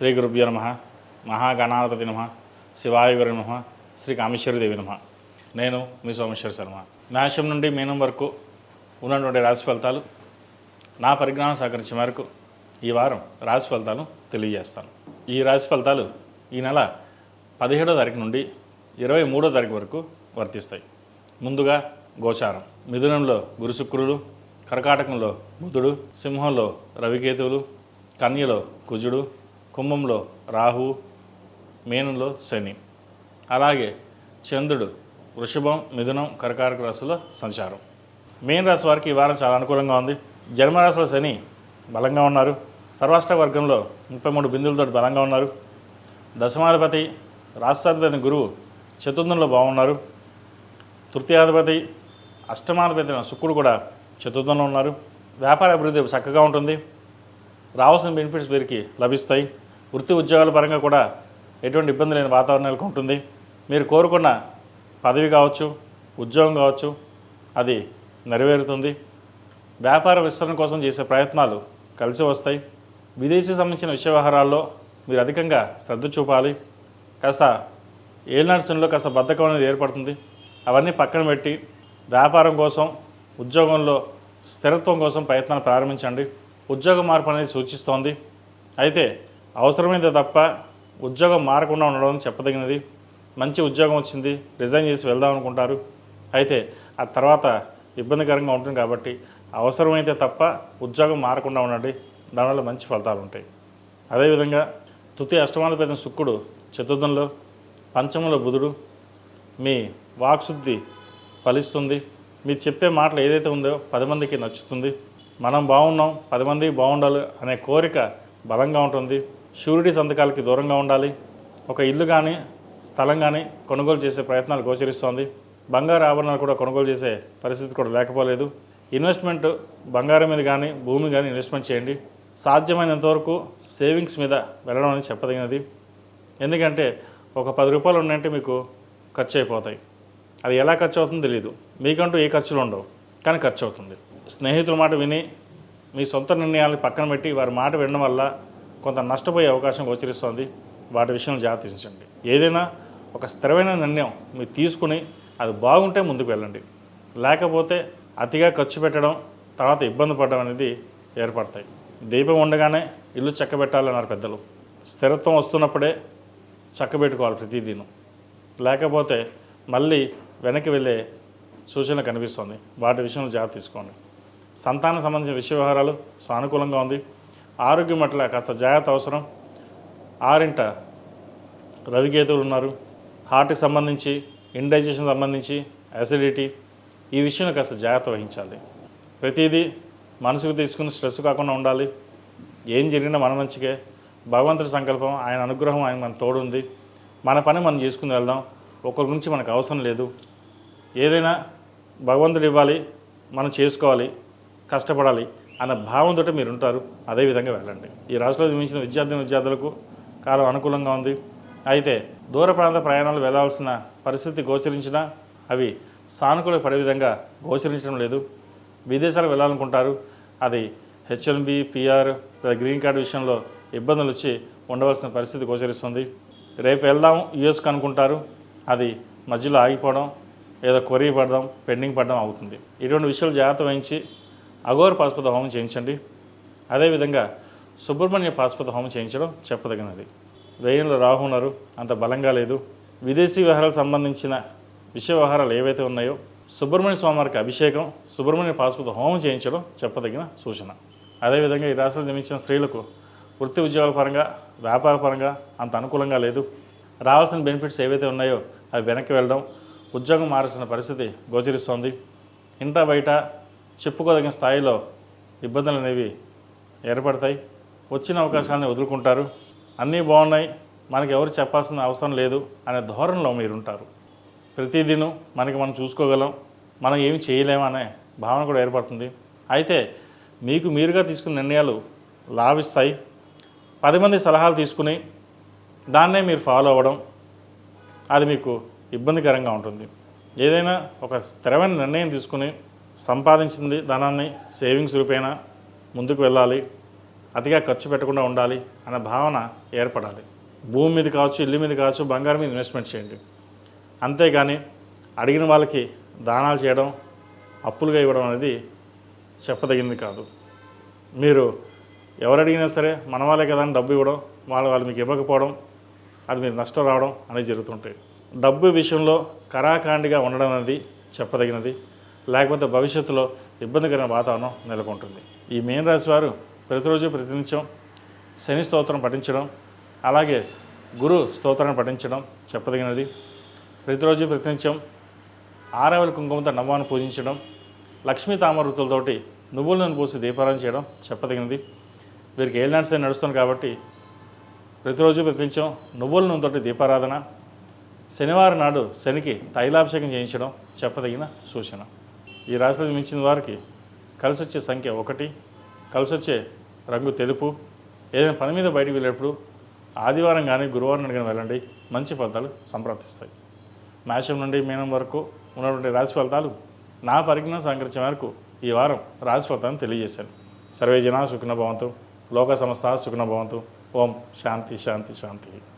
శ్రీ గురుభ్యో నమ. మహాగణాధిపతి నమ. శివాయ గురు నమ. శ్రీ కామేశ్వరదేవి నమ. నేను మీ సోమేశ్వర శర్మ. మేషం నుండి మీనం వరకు ఉన్నటువంటి రాశి ఫలితాలు నా పరిజ్ఞానం సహకరించే మేరకు ఈ వారం రాశి ఫలితాలు తెలియజేస్తాను. ఈ రాశి ఫలితాలు ఈ నెల పదిహేడో తారీఖు నుండి ఇరవై మూడో తారీఖు వరకు వర్తిస్తాయి. ముందుగా గోచారం. మిథునంలో గురు శుక్రుడు కర్కాటకంలో బుధుడు సింహంలో రవికేతువులు కన్యలో కుజుడు కుంభంలో రాహు మీనంలో శని. అలాగే చంద్రుడు వృషభం మిథునం కర్కాటక రాశుల సంచారం. మీన రాశి వారికి ఈ వారం చాలా అనుకూలంగా ఉంది. జన్మరాశిలో శని బలంగా ఉన్నారు. సర్వాష్ట వర్గంలో ముప్పై మూడు బిందులతో బలంగా ఉన్నారు. దశమాధిపతి రాష్ట్రాధిపతి గురువు చతుర్థంలో బాగున్నారు. తృతీయాధిపతి అష్టమాధిపతి శుక్రుడు కూడా చతుర్థంలో ఉన్నారు. వ్యాపార అభివృద్ధి చక్కగా ఉంటుంది. రావాల్సిన బెనిఫిట్స్ వీరికి లభిస్తాయి. వృత్తి ఉద్యోగాల పరంగా కూడా ఎటువంటి ఇబ్బంది లేని వాతావరణం నెలకొంటుంది మీరు కోరుకున్న పదవి కావచ్చు ఉద్యోగం కావచ్చు అది నెరవేరుతుంది. వ్యాపార విస్తరణ కోసం చేసే ప్రయత్నాలు కలిసి వస్తాయి. విదేశీ సంబంధించిన విషయ వ్యవహారాల్లో మీరు అధికంగా శ్రద్ధ చూపాలి. కాస్త ఏలినాడు కాస్త బద్ధకం అనేది ఏర్పడుతుంది. అవన్నీ పక్కన పెట్టి వ్యాపారం కోసం ఉద్యోగంలో స్థిరత్వం కోసం ప్రయత్నాలు ప్రారంభించండి. ఉద్యోగ మార్పు అనేది సూచిస్తోంది. అయితే అవసరమైతే తప్ప ఉద్యోగం మారకుండా ఉండడం చెప్పదగినది. మంచి ఉద్యోగం వచ్చింది రిజైన్ చేసి వెళ్దాం అనుకుంటారు. అయితే ఆ తర్వాత ఇబ్బందికరంగా ఉంటుంది కాబట్టి అవసరమైతే తప్ప ఉద్యోగం మారకుండా ఉండండి. దానివల్ల మంచి ఫలితాలు ఉంటాయి. అదేవిధంగా తుతి అష్టమాధిపతి శుక్రుడు చతుర్థంలో పంచమంలో బుధుడు మీ వాక్శుద్ధి ఫలిస్తుంది. మీరు చెప్పే మాటలు ఏదైతే ఉందో పది మందికి నచ్చుతుంది. మనం బాగున్నాం పది మంది బాగుండాలి అనే కోరిక బలంగా ఉంటుంది. షూరిటీ సంతకాలకి దూరంగా ఉండాలి. ఒక ఇల్లు కానీ స్థలం కానీ కొనుగోలు చేసే ప్రయత్నాలు గోచరిస్తోంది. బంగారు ఆభరణాలు కూడా కొనుగోలు చేసే పరిస్థితి కూడా లేకపోలేదు. ఇన్వెస్ట్మెంట్ బంగారం మీద కానీ భూమి కానీ ఇన్వెస్ట్మెంట్ చేయండి. సాధ్యమైనంతవరకు సేవింగ్స్ మీద వెళ్ళడం అనేది చెప్పదగినది. ఎందుకంటే ఒక పది రూపాయలు ఉన్నాయంటే మీకు ఖర్చు అయిపోతాయి. అది ఎలా ఖర్చు అవుతుందో తెలియదు మీకంటూ ఏ ఖర్చులు ఉండవు. కానీ ఖర్చు అవుతుంది. స్నేహితుల మాట విని మీ సొంత నిర్ణయాలను పక్కన పెట్టి వారి మాట వినడం వల్ల కొంత నష్టపోయే అవకాశం గోచరిస్తోంది. వాటి విషయంలో జాగ్రత్తించండి ఏదైనా ఒక స్థిరమైన నిర్ణయం మీరు తీసుకుని అది బాగుంటే ముందుకు వెళ్ళండి. లేకపోతే అతిగా ఖర్చు పెట్టడం తర్వాత ఇబ్బంది పడడం అనేది ఏర్పడతాయి. దీపం ఉండగానే ఇల్లు చక్కబెట్టాలన్నారు పెద్దలు. స్థిరత్వం వస్తున్నప్పుడే చక్కబెట్టుకోవాలి ప్రతిదీను. లేకపోతే మళ్ళీ వెనక్కి వెళ్ళే సూచన కనిపిస్తుంది. వాటి విషయంలో జాగ్రత్త తీసుకోండి. సంతానం సంబంధించిన విషయ వ్యవహారాలు సానుకూలంగా ఉంది. ఆరోగ్యం అట్లా కాస్త జాగ్రత్త అవసరం. ఆరింట రవికేతువులు ఉన్నారు. హార్ట్కి సంబంధించి ఇండైజెషన్ సంబంధించి అసిడిటీ ఈ విషయంలో కాస్త జాగ్రత్త వహించాలి. ప్రతిదీ మనసుకు తీసుకుని స్ట్రెస్ కాకుండా ఉండాలి. ఏం జరిగినా మన మంచికే. భగవంతుడి సంకల్పం ఆయన అనుగ్రహం ఆయన మన తోడుంది. మన పని మనం చేసుకుని వెళ్దాం. ఒకరి గురించి మనకు అవసరం లేదు. ఏదైనా భగవంతుడు ఇవ్వాలి మనం చేసుకోవాలి కష్టపడాలి. అన్న భావంతో మీరు ఉంటారు అదే విధంగా వెళ్ళండి. ఈ రాష్ట్రంలో జన్మించిన విద్యార్థి విద్యార్థులకు కాలం అనుకూలంగా ఉంది. అయితే దూర ప్రాంత ప్రయాణాలు వెళ్ళాల్సిన పరిస్థితి గోచరించినా అవి సానుకూల పడే విధంగా గోచరించడం లేదు. విదేశాలకు వెళ్ళాలనుకుంటారు. అది హెచ్ఎన్బి పిఆర్ లేదా గ్రీన్ కార్డు విషయంలో ఇబ్బందులు వచ్చి ఉండవలసిన పరిస్థితి గోచరిస్తుంది. రేపు వెళ్దాం యుఎస్కి అనుకుంటారు. అది మధ్యలో ఆగిపోవడం ఏదో కొరీ పడడం పెండింగ్ పడడం అవుతుంది. ఇటువంటి విషయాలు జాగ్రత్త వహించి అఘోర పాశుపత హోమం చేయించండి. అదేవిధంగా సుబ్రహ్మణ్య పాశుపత హోమం చేయించడం చెప్పదగినది. వ్యయంలో రాహు ఉన్నారు అంత బలంగా లేదు. విదేశీ వ్యవహారాలకు సంబంధించిన విషయ వ్యవహారాలు ఏవైతే ఉన్నాయో సుబ్రహ్మణ్య స్వామివారికి అభిషేకం సుబ్రహ్మణ్య పాశుపత హోమం చేయించడం చెప్పదగిన సూచన. అదేవిధంగా ఈ రాష్ట్రంలో జన్మించిన స్త్రీలకు వృత్తి ఉద్యోగాల పరంగా వ్యాపార పరంగా అంత అనుకూలంగా లేదు. రావాల్సిన బెనిఫిట్స్ ఏవైతే ఉన్నాయో అవి వెనక్కి వెళ్ళడం ఉద్యోగం మారాల్సిన పరిస్థితి గోచరిస్తోంది. ఇంట బయట చెప్పుకోదగిన స్థాయిలో ఇబ్బందులు అనేవి ఏర్పడతాయి. వచ్చిన అవకాశాన్ని వదులుకుంటారు. అన్నీ బాగున్నాయి. మనకి ఎవరు చెప్పాల్సిన అవసరం లేదు అనే ధోరణిలో మీరు ఉంటారు ప్రతిదినం మనకి మనం చూసుకోగలం. మనం ఏమి చేయలేమనే భావన కూడా ఏర్పడుతుంది. అయితే మీకు మీరుగా తీసుకున్న నిర్ణయాలు లాభిస్తాయి. పది మంది సలహాలు తీసుకుని దాన్నే మీరు ఫాలో అవ్వడం అది మీకు ఇబ్బందికరంగా ఉంటుంది. ఏదైనా ఒక స్థిరమైన నిర్ణయం తీసుకుని సంపాదించింది ధనాన్ని సేవింగ్స్ రూపేణ ముందుకు వెళ్ళాలి అతిగా ఖర్చు పెట్టకుండా ఉండాలి అనే భావన ఏర్పడాలి. భూమి మీద కావచ్చు ఇల్లు మీద కావచ్చు బంగారం మీద ఇన్వెస్ట్మెంట్ చేయండి. అంతేగాని అడిగిన వాళ్ళకి దానాలు చేయడం అప్పులుగా ఇవ్వడం అనేది చెప్పదగింది కాదు. మీరు ఎవరు అడిగినా సరే మన వాళ్ళే కదా అని డబ్బు ఇవ్వడం వాళ్ళు వాళ్ళు మీకు ఇవ్వకపోవడం అది మీరు నష్టం రావడం అనేది జరుగుతుంటాయి. డబ్బు విషయంలో కరాఖండిగా ఉండడం అనేది చెప్పదగినది. లేకపోతే భవిష్యత్తులో ఇబ్బందికరమైన వాతావరణం నెలకొంటుంది. ఈ మీన రాశి వారు ప్రతిరోజు ప్రతినిత్యం శని స్తోత్రం పఠించడం అలాగే గురు స్తోత్రాన్ని పఠించడం చెప్పదగినది. ప్రతిరోజు ప్రతినిత్యం ఆరవల కుంకుమతో నవ్వాను పూజించడం లక్ష్మీ తామరుతులతోటి నువ్వులను పూసి దీపారాధన చేయడం చెప్పదగినది. వీరికి ఏలినాటి శని నడుస్తుంది కాబట్టి ప్రతిరోజు ప్రతినిత్యం నువ్వుల నూనెతోటి దీపారాధన శనివారం నాడు శనికి తైలాభిషేకం చేయించడం చెప్పదగిన సూచన. ఈ రాశిలో మించిన వారికి కలిసి వచ్చే సంఖ్య ఒకటి కలిసి వచ్చే రంగు తెలుపు. ఏదైనా పని మీద బయటకు వెళ్ళేటప్పుడు ఆదివారం కానీ గురువారం నాడు కానీ వెళ్ళండి. మంచి ఫలితాలు సంప్రాప్తిస్తాయి మేషం నుండి మీనం వరకు ఉన్నటువంటి రాశి ఫలితాలు నా పరిజ్ఞానం సహకరించే వరకు ఈ వారం రాశి ఫలితాన్ని తెలియజేశాను. సర్వే జనా సుఖిన భవంతు. లోక సంస్థ సుఖిన భవంతు. ఓం శాంతి శాంతి శాంతి.